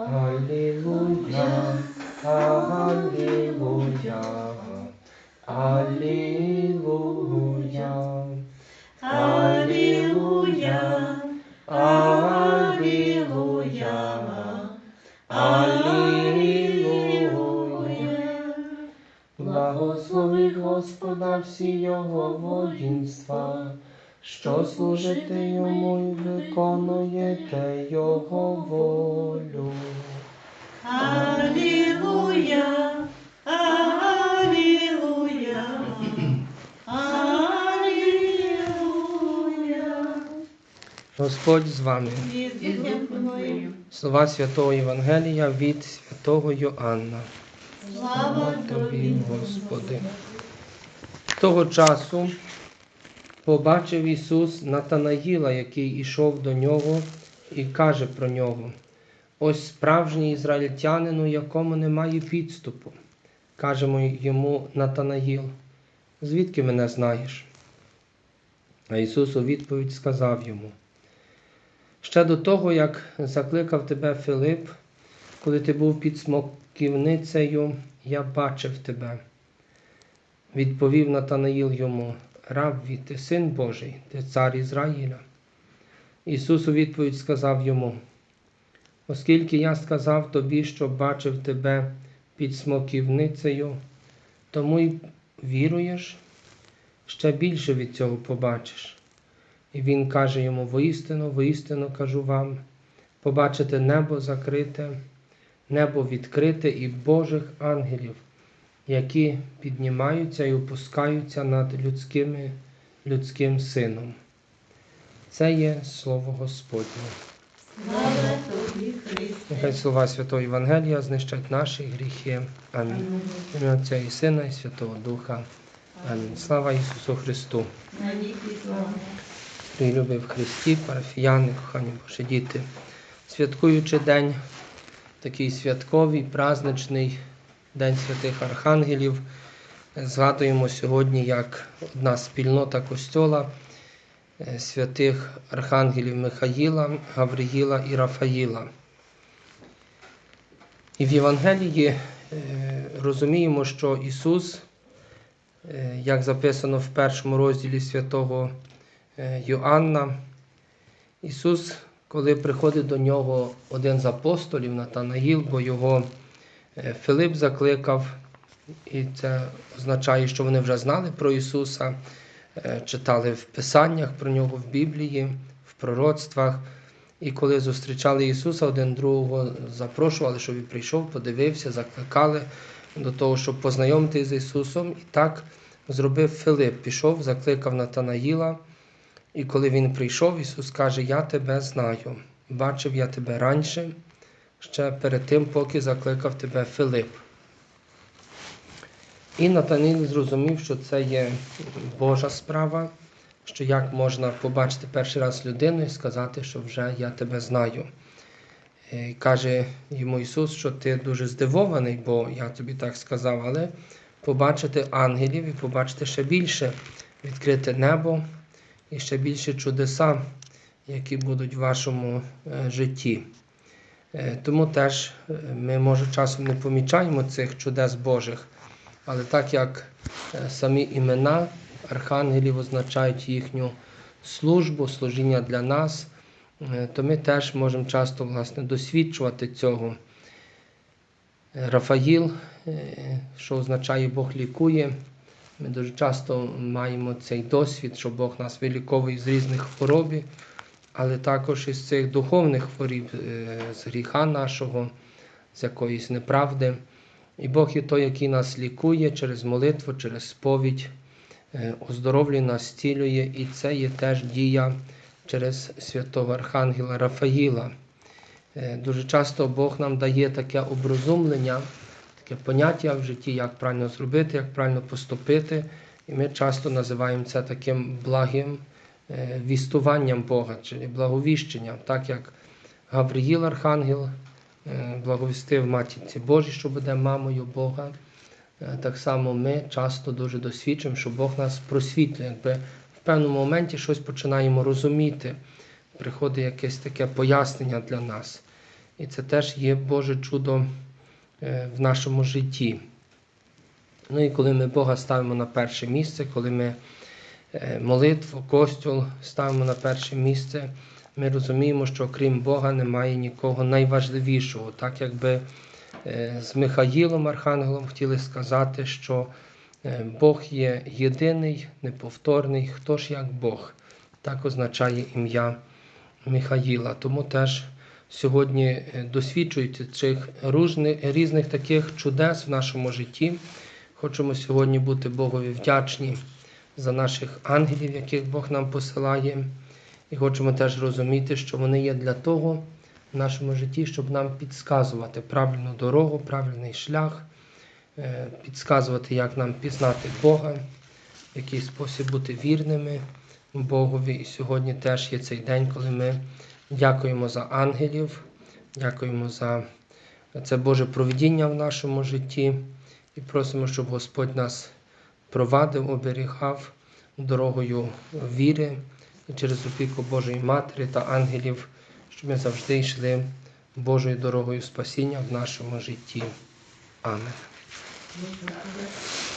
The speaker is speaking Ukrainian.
Алілуя, Алілуя, Алілуя, Алілуя, Алілуя, Алілуя. Благослови Господа всі його воїнства, що служите йому і виконуєте його волю. Алілуя, Алілуя, Алілуя. Господь з вами. Слова святого Євангелія від святого Йоанна. Слава тобі, Господи. Того часу побачив Ісус Натанаїла, який ішов до нього, і каже про нього: Ось справжній ізраїльтянин, у якому немає підступу. Кажемо йому Натанаїл, звідки мене знаєш? А Ісус у відповідь сказав йому: Ще до того, як закликав тебе Филип, коли ти був під смоківницею, я бачив тебе. Відповів Натанаїл йому, Рабві, ти син Божий, ти цар Ізраїля. Ісус у відповідь сказав йому, оскільки я сказав тобі, що бачив тебе під смоківницею, тому й віруєш, ще більше від цього побачиш. І він каже йому: воістину, воістину кажу вам, побачите небо закрите, небо відкрите і Божих ангелів, які піднімаються і опускаються над людськими, людським сином. Це є слово Господнє. Слава тобі, Христе. Нехай слова Святого Євангелія знищать наші гріхи. Амінь. Ім'я Отця і Сина, і Святого Духа. Амінь. Слава Ісусу Христу! Навіки слава. В Христі, парафіяни, кохані Божі діти, святкуючи день, такий святковий, праздничний День святих Архангелів, згадуємо сьогодні як одна спільнота Костьола е, святих Архангелів Михаїла, Гавриїла і Рафаїла. І в Євангелії е, розуміємо, що Ісус, е, як записано в першому розділі святого Йоанна, Ісус, коли приходить до нього один з апостолів Натанаїл, бо його Филип закликав, і це означає, що вони вже знали про Ісуса, е, читали в Писаннях про нього в Біблії, в пророцтвах. І коли зустрічали Ісуса, один другого запрошували, щоб він прийшов, подивився, закликали до того, щоб познайомитися з Ісусом. І так зробив Филип, пішов, закликав Натанаїла. І коли він прийшов, Ісус каже: Я тебе знаю. Бачив я тебе раніше, ще перед тим, поки закликав тебе Филип. І Натаніл зрозумів, що це є Божа справа, що як можна побачити перший раз людину і сказати, що вже я тебе знаю. І каже йому Ісус, що ти дуже здивований, бо я тобі так сказав, але побачити ангелів і побачити ще більше відкрите небо і ще більше чудеса, які будуть в вашому е, житті. Е, Тому теж е, ми, може, часом не помічаємо цих чудес Божих, але так як е, самі імена архангелів означають їхню службу, служіння для нас, то ми теж можемо часто власне, досвідчувати цього. Рафаїл, що означає Бог лікує. Ми дуже часто маємо цей досвід, що Бог нас виліковує з різних хвороб, але також із цих духовних хворіб, е, з гріха нашого, з якоїсь неправди. І Бог є той, який нас лікує через молитву, через сповідь, е, оздоровлює нас, зцілює, і це є теж дія через святого Архангела Рафаїла. Е, Дуже часто Бог нам дає таке оброзумлення, таке поняття в житті, як правильно зробити, як правильно поступити. І ми часто називаємо це таким благим вістуванням Бога, чи благовіщенням, так як Гавриїл Архангел е, благовістив Матінці Божій, що буде мамою Бога. Е, Так само ми часто дуже досвідчимо, що Бог нас просвітлює, якби в певному моменті щось починаємо розуміти, приходить якесь таке пояснення для нас. І це теж є Боже чудо е, в нашому житті. Ну і коли ми Бога ставимо на перше місце, коли ми е, молитву, костюл ставимо на перше місце, ми розуміємо, що крім Бога немає нікого найважливішого. Так якби е, з Михаїлом Архангелом хотіли сказати, що е, Бог є єдиний, неповторний, хто ж як Бог. Так означає ім'я Михаїла. Тому теж сьогодні е, досвідчуючи цих різних таких чудес в нашому житті, хочемо сьогодні бути Богові вдячні за наших ангелів, яких Бог нам посилає. І хочемо теж розуміти, що вони є для того в нашому житті, щоб нам підсказувати правильну дорогу, правильний шлях, е, підсказувати, як нам пізнати Бога, в який спосіб бути вірними Богові. І сьогодні теж є цей день, коли ми дякуємо за ангелів, дякуємо за це Боже провідіння в нашому житті і просимо, щоб Господь нас провадив, оберігав дорогою віри через опіку Божої Матері та ангелів, щоб ми завжди йшли Божою дорогою спасіння в нашому житті. Дуже